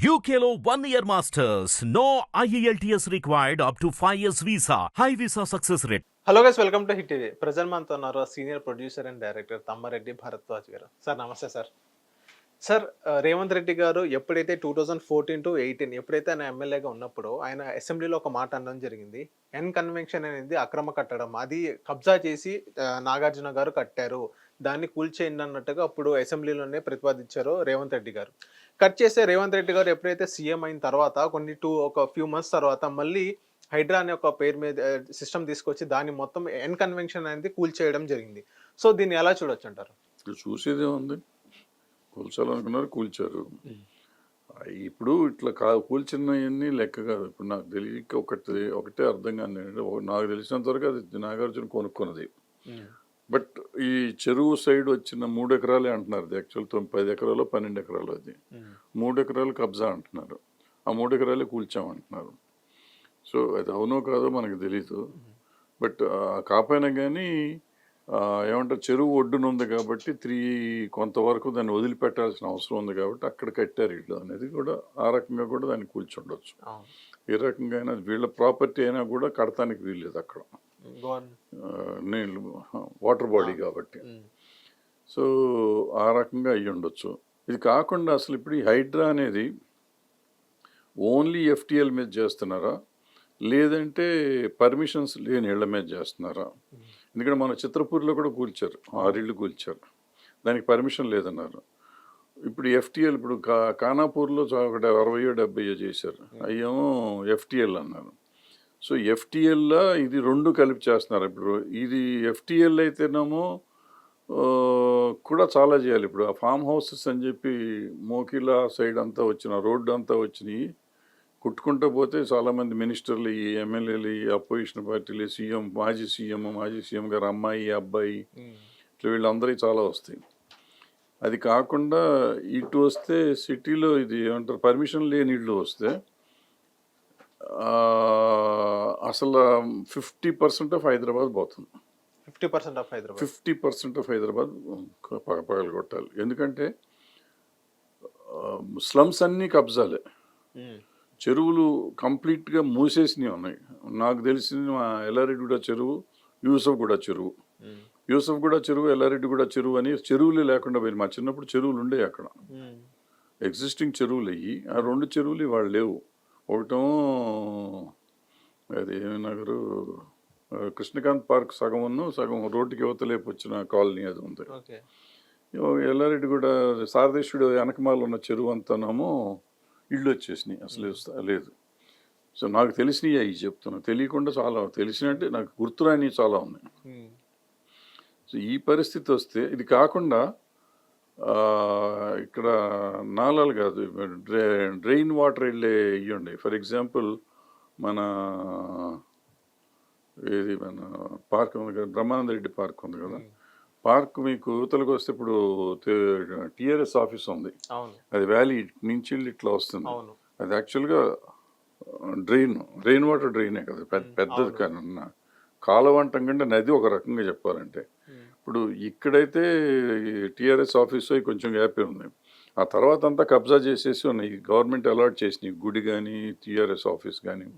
UKLO one year masters. No E IELTS required up to 5 years visa. High visa success rate. Hello guys welcome to hit TV present మనతో ఉన్నారు senior producer and director Tammareddy Bharadwaj garu sir నమస్తే sir sir Revanth Reddy garu ఎప్పుడైతే two thousand fourteen to eighteen ఎప్పుడైతే ఆయన ఎమ్మెల్యేగా ఉన్నప్పుడు ఆయన అసెంబ్లీలో ఒక మాట అనడం జరిగింది. ఎన్ కన్వెన్షన్ అనేది అక్రమ కట్టడం. అది కబ్జా చేసి నాగార్జున గారు కట్టారు. దాన్ని కూల్చేయండి అన్నట్టుగా అప్పుడు అసెంబ్లీలోనే ప్రతిపాదించారు రేవంత్ రెడ్డి గారు. కట్ చేస్తే రేవంత్ రెడ్డి గారు ఎప్పుడైతే సీఎం అయిన తర్వాత కొన్ని టూ ఒక ఫ్యూ మంత్స్ తర్వాత మళ్ళీ హైడ్రా అనే ఒక పేరు మీద సిస్టమ్ తీసుకొచ్చి దాన్ని మొత్తం ఎన్ కన్వెన్షన్ అనేది కూల్చేయడం జరిగింది. సో దీన్ని ఎలా చూడొచ్చు అంటారు? చూసేది చూసేదే ఉంది కూల్చాలనుకున్నారు కూల్చారు. ఇప్పుడు ఇట్లా కా కూల్చినవన్నీ లెక్క కాదు. ఇప్పుడు నాకు తెలియక ఒకటి ఒకటే అర్థం కాదు నాకు తెలిసినంత వరకు అది నాగార్జున కొనుక్కున్నది. బట్ ఈ చెరువు సైడ్ వచ్చిన మూడు ఎకరాలే అంటున్నారు. యాక్చువల్ తొమ్మిది పది ఎకరాలు పన్నెండు ఎకరాలు అది. మూడు ఎకరాలు కబ్జా అంటున్నారు. ఆ మూడు ఎకరాలే కూల్చామంటున్నారు. సో అది అవునో కాదో మనకు తెలీదు. బట్ కాపోయినా కానీ ఏమంటారు చెరువు ఒడ్డున ఉంది కాబట్టి త్రీ కొంతవరకు దాన్ని వదిలిపెట్టాల్సిన అవసరం ఉంది కాబట్టి అక్కడ కట్టారు ఇల్లు అనేది కూడా. ఆ రకంగా కూడా దాన్ని కూల్చుండొచ్చు. ఏ రకంగా అయినా వీళ్ళ ప్రాపర్టీ అయినా కూడా కడతానికి వీల్లేదు అక్కడ. నీళ్ళు వాటర్ బాడీ కాబట్టి. సో ఆ రకంగా అయ్యి ఉండొచ్చు. ఇది కాకుండా అసలు ఇప్పుడు ఈ హైడ్రా అనేది ఓన్లీ ఎఫ్టిఎల్ మీద చేస్తున్నారా? లేదంటే పర్మిషన్స్ లేని ఇళ్ళ మీద చేస్తున్నారా? ఎందుకంటే మన చిత్రపూర్లో కూడా కూల్చారు ఆరిళ్ళు కూల్చారు. దానికి పర్మిషన్ లేదన్నారు. ఇప్పుడు ఎఫ్టిఎల్ ఇప్పుడు కా కానాపూర్లో చా- ఒకటి అరవయో డెబ్బయో చేశారు. అయ్యేమో ఎఫ్టిఎల్ అన్నారు. సో ఎఫ్టిఎల్లా ఇది రెండు కలిపి చేస్తున్నారు. ఇప్పుడు ఇది ఎఫ్టిఎల్ అయితేనేమో కూడా చాలా చేయాలి. ఇప్పుడు ఆ ఫామ్ హౌసెస్ అని చెప్పి మోకిలా సైడ్ అంతా వచ్చిన రోడ్డు అంతా వచ్చినాయి. కుట్టుకుంటూ పోతే చాలామంది మినిస్టర్లు ఈ ఎమ్మెల్యేలు ఈ అపోజిషన్ పార్టీలు సీఎం మాజీ సీఎం మాజీ సీఎం గారు అమ్మాయి అబ్బాయి. ఇట్లా వీళ్ళందరికీ చాలా వస్తాయి. అది కాకుండా ఇటు వస్తే సిటీలో ఇది ఏమంటారు పర్మిషన్ లేని ఇళ్ళు వస్తే అసలు ఫిఫ్టీ పర్సెంట్ ఆఫ్ హైదరాబాద్ పోతుంది. Fifty percent of Hyderabad. Fifty percent of Hyderabad పగ పగలు కొట్టాలి. ఎందుకంటే స్లమ్స్ అన్నీ కబ్జాలే. చెరువులు కంప్లీట్గా మూసేసినవి ఉన్నాయి. నాకు తెలిసింది మా ఎల్లారెడ్డిగూడ చెరువు యూసఫ్గూడ చెరువు. ఉమ్. యూసఫ్గూడ చెరువు ఎల్లారెడ్డిగూడ చెరువు అని చెరువులే లేకుండా పోయింది. మా చిన్నప్పుడు చెరువులు ఉండే అక్కడ. ఎగ్జిస్టింగ్ చెరువులు అయ్యి ఆ రెండు చెరువులు ఇవాళ లేవు. ఒకటేమో అది ఏమి నగరు ఆ, కృష్ణకాంత్ పార్క్ సగం ఉన్న సగం రోడ్డుకి యువతలేపు వచ్చిన కాలనీ అది ఉంది. ఎల్లారెడ్డి కూడా శారదేశ్వరుడు వెనకమాల ఉన్న చెరువు అంతానేమో ఇళ్ళు వచ్చేసినాయి అసలు వస్తా- లేదు. సో నాకు తెలిసినవి అవి చెప్తున్నా. తెలియకుండా చాలా తెలిసినట్టే నాకు గుర్తురాని చాలా ఉన్నాయి. సో ఈ పరిస్థితి వస్తే ఇది కాకుండా ఇక్కడ నాలాలు కాదు. డ్రై డ్రైన్ వాటర్ వెళ్ళే ఇవ్వండి ఫర్ ఎగ్జాంపుల్ మన ఏది మన పార్క్ ఉంది కదా బ్రహ్మానంద రెడ్డి పార్క్ ఉంది కదా. పార్క్ మీకు యువతలకు వస్తే ఇప్పుడు టిఆర్ఎస్ ఆఫీస్ ఉంది. అది వ్యాలీ నుంచి ఇట్లా వస్తుంది. అది యాక్చువల్గా డ్రైన్ డ్రైన్ వాటర్ డ్రైనే కదా పెద్ద పెద్దది. కానీ కాలువ అంటాం కంటే నది ఒక రకంగా చెప్పాలంటే. ఇప్పుడు ఇక్కడైతే టీఆర్ఎస్ ఆఫీస్ కొంచెం గ్యాపే ఉంది. ఆ తర్వాత అంతా కబ్జా చేసేసి ఉన్నాయి. గవర్నమెంట్ అలాట్ చేసినాయి. గుడి కానీ టీఆర్ఎస్ ఆఫీస్ కానీ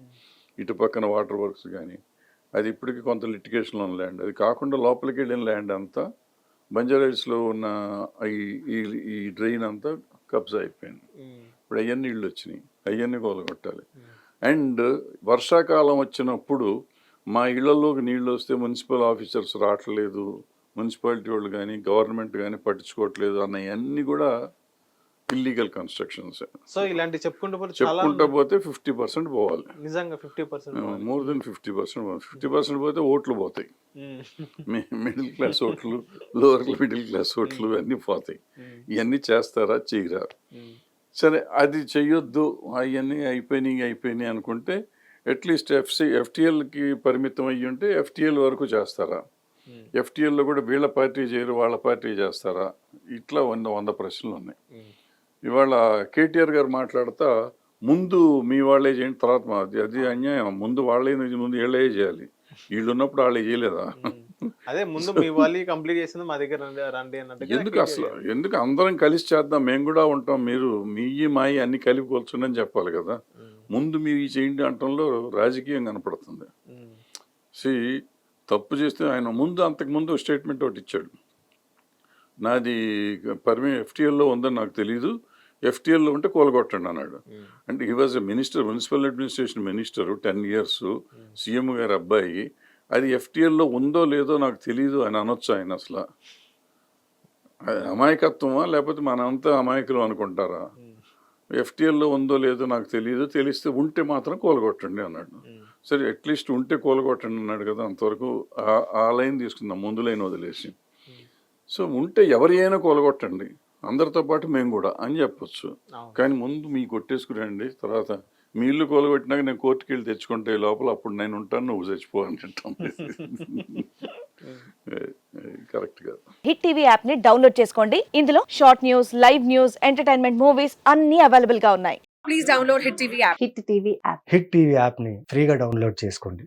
ఇటు పక్కన వాటర్ వర్క్స్ కానీ అది ఇప్పటికి కొంత లిటిగేషన్లో ఉన్న ల్యాండ్ అది కాకుండా లోపలికి వెళ్ళిన ల్యాండ్ అంతా బంజారాయిల్స్లో ఉన్న ఈ ఈ- డ్రైన్ అంతా కబ్జా అయిపోయింది. ఇప్పుడు అవన్నీ ఇళ్ళు వచ్చినాయి. అవన్నీ కొలగొట్టాలి అండ్ వర్షాకాలం వచ్చినప్పుడు మా ఇళ్ళలోకి నీళ్ళు వస్తే మున్సిపల్ ఆఫీసర్స్ రావట్లేదు. మున్సిపాలిటీ వాళ్ళు కానీ గవర్నమెంట్ కానీ పట్టించుకోవట్లేదు అన్నవన్నీ కూడా ఇల్లీగల్ కన్స్ట్రక్షన్స్ సో ఇలాంటి చెప్పుకుంటూ పోతే చెప్పుకుంటా పోతే ఫిఫ్టీ పర్సెంట్ పోవాలి. నిజంగా fifty percent more than fifty percent fifty percent పోతే ఓట్లు పోతాయి. మిడిల్ క్లాస్ ఓట్లు లోవర్ మిడిల్ క్లాస్ ఓట్లు అన్నీ పోతాయి. ఇవన్నీ చేస్తారా? చేయరా? సరే అది చెయ్యొద్దు. అవన్నీ అయిపోయినాయి అయిపోయినాయి అనుకుంటే అట్లీస్ట్ ఎఫ్సి ఎఫ్టిఎల్కి పరిమితం అయ్యి ఉంటే ఎఫ్టిఎల్ వరకు చేస్తారా? ఎఫ్టిఎల్లో కూడా వీళ్ళ పార్టీ చేయరు వాళ్ళ పార్టీ చేస్తారా? ఇట్లా వంద వంద ప్రశ్నలు ఉన్నాయి. ఇవాళ కేటీఆర్ గారు మాట్లాడుతా ముందు మీ వాళ్ళే చేయండి తర్వాత మాది అది అన్యాయం. ముందు వాళ్ళే ముందు వీళ్ళే చేయాలి. వీళ్ళు ఉన్నప్పుడు వాళ్ళే చేయలేదా? అదే ముందు మీ వాళ్ళు కంప్లీట్ చేసింది మా దగ్గర రండి అన్నట్టుగా ఎందుకు అసలు? ఎందుకు అందరం కలిసి చేద్దాం? మేము కూడా ఉంటాం. మీరు మీ మాయి అన్ని కలిపి కూర్చుని చెప్పాలి కదా. ముందు మీరు చేయండి అంటంలో రాజకీయం కనపడుతుంది. సి తప్పు చేస్తే ఆయన ముందు అంతకు ముందు స్టేట్మెంట్ ఒకటి ఇచ్చాడు. నాది పర్మి ఎఫ్టీఎల్లో ఉందని నాకు తెలియదు ఎఫ్టీఎల్లో ఉంటే కూలగొట్టండి అన్నాడు. అంటే he was a minister municipal administration minister ten years CM గారి అబ్బాయి. అది ఎఫ్టీఎల్లో ఉందో లేదో నాకు తెలియదు అని అనొచ్చు ఆయన అసలు. అది అమాయకత్వమా లేకపోతే మనంతా అమాయకులు అనుకుంటారా? ఎఫ్టీఎల్లో ఉందో లేదో నాకు తెలియదు తెలిస్తే ఉంటే మాత్రం కూలగొట్టండి అన్నాడు. సరే అట్లీస్ట్ ఉంటే కూలగొట్టండి అన్నాడు కదా అంతవరకు ఆ- ఆ లైన్ తీసుకుందాం ముందు లైన్ వదిలేసి. సో ఉంటే ఎవరి అయినా కూలగొట్టండి. అందరితో పాటు మేము కూడా అని చెప్పొచ్చు. కానీ ముందు మీ కొట్టేసుకురండి. తర్వాత మీ ఇల్లు కూలగొట్టినాక నేను కోర్టుకి వెళ్ళి తెచ్చుకుంటే లోపల అప్పుడు నేను ఉంటాను నువ్వు చచ్చిపో అని అంటాం కరెక్ట్ కాదు హిట్ టీవీ యాప్ని డౌన్లోడ్ చేసుకోండి. ఇందులో short news live news entertainment movies అన్ని అవైలబుల్గా ఉన్నాయి. Please download Hit TV app. Hit TV app hit TV యాప్ని ఫ్రీగా డౌన్లోడ్ చేసుకోండి.